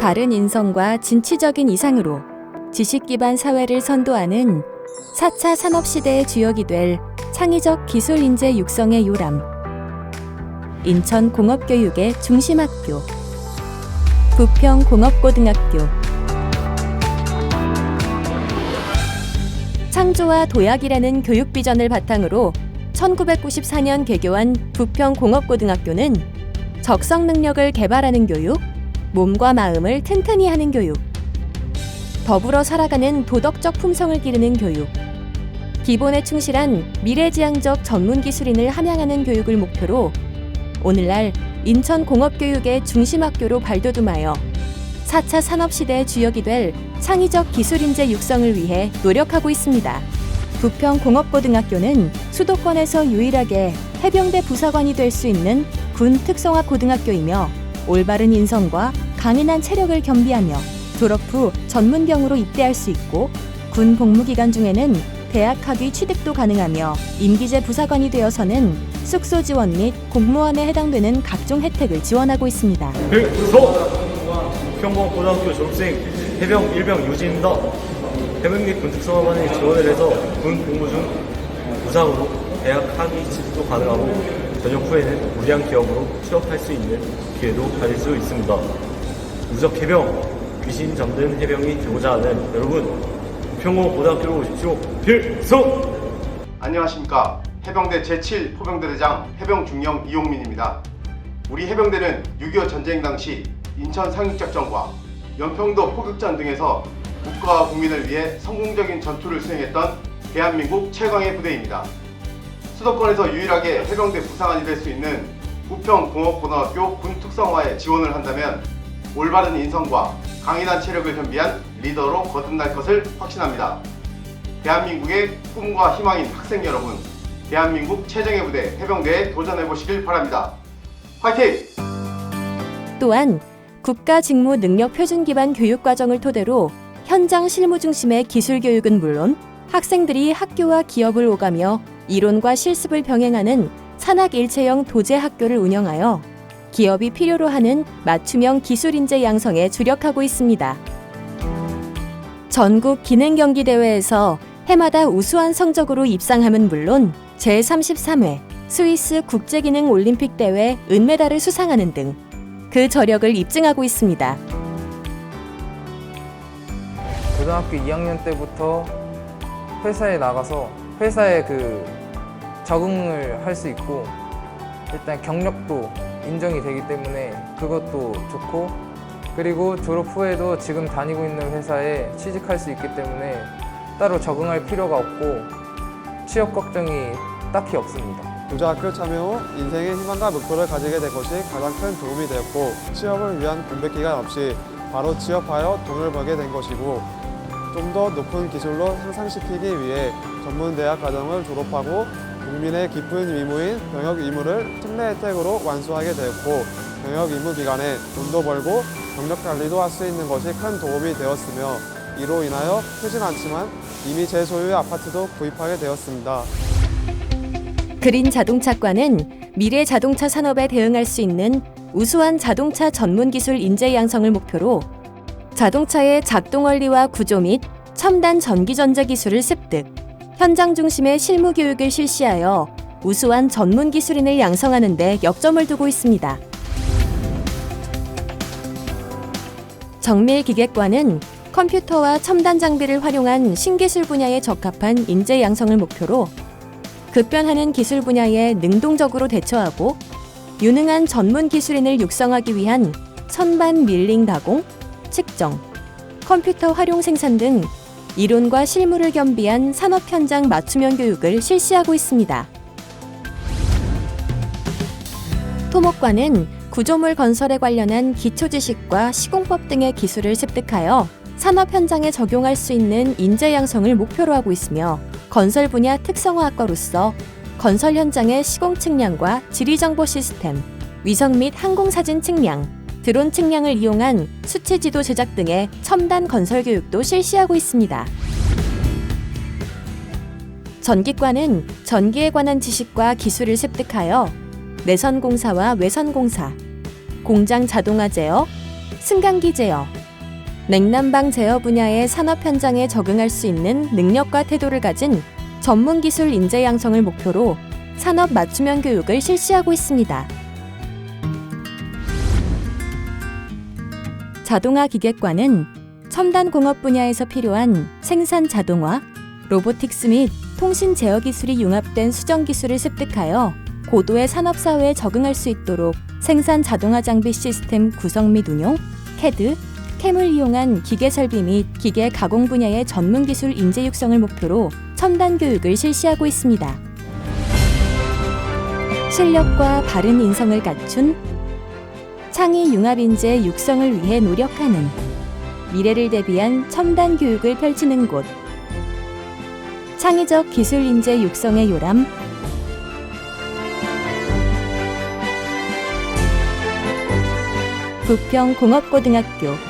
바른 인성과 진취적인 이상으로 지식 기반 사회를 선도하는 4차 산업 시대의 주역이 될 창의적 기술 인재 육성의 요람. 인천 공업교육의 중심학교. 부평 공업고등학교. 창조와 도약이라는 교육 비전을 바탕으로 1994년 개교한 부평 공업고등학교는 적성 능력을 개발하는 교육, 몸과 마음을 튼튼히 하는 교육, 더불어 살아가는 도덕적 품성을 기르는 교육, 기본에 충실한 미래지향적 전문 기술인을 함양하는 교육을 목표로 오늘날 인천 공업교육의 중심학교로 발돋움하여 4차 산업시대의 주역이 될 창의적 기술인재 육성을 위해 노력하고 있습니다. 부평 공업고등학교는 수도권에서 유일하게 해병대 부사관이 될 수 있는 군 특성화 고등학교이며 올바른 인성과 강인한 체력을 겸비하며 졸업 후 전문병으로 입대할 수 있고 군 복무 기간 중에는 대학 학위 취득도 가능하며 임기제 부사관이 되어서는 숙소 지원 및 공무원에 해당되는 각종 혜택을 지원하고 있습니다. 평범 고등학교 졸업생 해병 일병 유진입니다. 해병대 군특성화반에 지원을 해서 군 복무 중 부상으로 대학 학위 취득도 가능하고 전역 후에는 우량 기업으로 취업할 수 있는 기회도 가질 수 있습니다. 무적 해병, 귀신 잠든 해병이 되고자 하는 여러분, 평범 고등학교로 오십시오. 필소! 안녕하십니까 해병대 제7 포병대대장 해병 중령 이용민입니다. 우리 해병대는 6.25 전쟁 당시 인천 상륙작전과 연평도 포격전 등에서 국가와 국민을 위해 성공적인 전투를 수행했던 대한민국 최강의 부대입니다. 수도권에서 유일하게 해병대 부상관이 될 수 있는 부평공업고등학교 군특성화에 지원을 한다면 올바른 인성과 강인한 체력을 겸비한 리더로 거듭날 것을 확신합니다. 대한민국의 꿈과 희망인 학생 여러분, 대한민국 최정예 부대 해병대에 도전해 보시길 바랍니다. 화이팅! 또한 국가 직무 능력 표준 기반 교육 과정을 토대로 현장 실무 중심의 기술 교육은 물론 학생들이 학교와 기업을 오가며 이론과 실습을 병행하는 산학 일체형 도제 학교를 운영하여 기업이 필요로 하는 맞춤형 기술 인재 양성에 주력하고 있습니다. 전국 기능 경기 대회에서 해마다 우수한 성적으로 입상함은 물론 제33회 스위스 국제기능 올림픽 대회 은메달을 수상하는 등 그 저력을 입증하고 있습니다. 고등학교 2학년 때부터 회사에 나가서 회사에 그 적응을 할 수 있고 일단 경력도 인정이 되기 때문에 그것도 좋고 그리고 졸업 후에도 지금 다니고 있는 회사에 취직할 수 있기 때문에 따로 적응할 필요가 없고 취업 걱정이 딱히 없습니다. 부자학교 참여 후 인생의 희망과 목표를 가지게 된 것이 가장 큰 도움이 되었고 취업을 위한 공백 기간 없이 바로 취업하여 돈을 벌게 된 것이고 좀 더 높은 기술로 향상시키기 위해 전문대학 과정을 졸업하고 국민의 깊은 의무인 병역 의무를 특례 혜택으로 완수하게 되었고 병역 의무 기간에 돈도 벌고 경력 관리도 할 수 있는 것이 큰 도움이 되었으며 이로 인하여 크진 않지만 이미 제 소유의 아파트도 구입하게 되었습니다. 그린 자동차과는 미래 자동차 산업에 대응할 수 있는 우수한 자동차 전문 기술 인재 양성을 목표로 자동차의 작동 원리와 구조 및 첨단 전기 전자 기술을 습득, 현장 중심의 실무 교육을 실시하여 우수한 전문 기술인을 양성하는 데 역점을 두고 있습니다. 정밀 기계과는 컴퓨터와 첨단 장비를 활용한 신기술 분야에 적합한 인재 양성을 목표로 급변하는 기술 분야에 능동적으로 대처하고 유능한 전문 기술인을 육성하기 위한 선반 밀링 가공, 측정, 컴퓨터 활용 생산 등 이론과 실무를 겸비한 산업 현장 맞춤형 교육을 실시하고 있습니다. 토목과는 구조물 건설에 관련한 기초 지식과 시공법 등의 기술을 습득하여 산업 현장에 적용할 수 있는 인재 양성을 목표로 하고 있으며 건설 분야 특성화학과로서 건설 현장의 시공 측량과 지리 정보 시스템, 위성 및 항공 사진 측량, 드론 측량을 이용한 수치 지도 제작 등의 첨단 건설 교육도 실시하고 있습니다. 전기과는 전기에 관한 지식과 기술을 습득하여 내선 공사와 외선 공사, 공장 자동화 제어, 승강기 제어. 냉난방 제어 분야의 산업 현장에 적응할 수 있는 능력과 태도를 가진 전문 기술 인재 양성을 목표로 산업 맞춤형 교육을 실시하고 있습니다. 자동화 기계과는 첨단 공업 분야에서 필요한 생산 자동화, 로보틱스 및 통신 제어 기술이 융합된 수정 기술을 습득하여 고도의 산업 사회에 적응할 수 있도록 생산 자동화 장비 시스템 구성 및 운용, 캐드, 캠을 이용한 기계 설비 및 기계 가공 분야의 전문 기술 인재 육성을 목표로 첨단 교육을 실시하고 있습니다. 실력과 바른 인성을 갖춘 창의 융합 인재 육성을 위해 노력하는 미래를 대비한 첨단 교육을 펼치는 곳. 창의적 기술 인재 육성의 요람. 부평 공업고등학교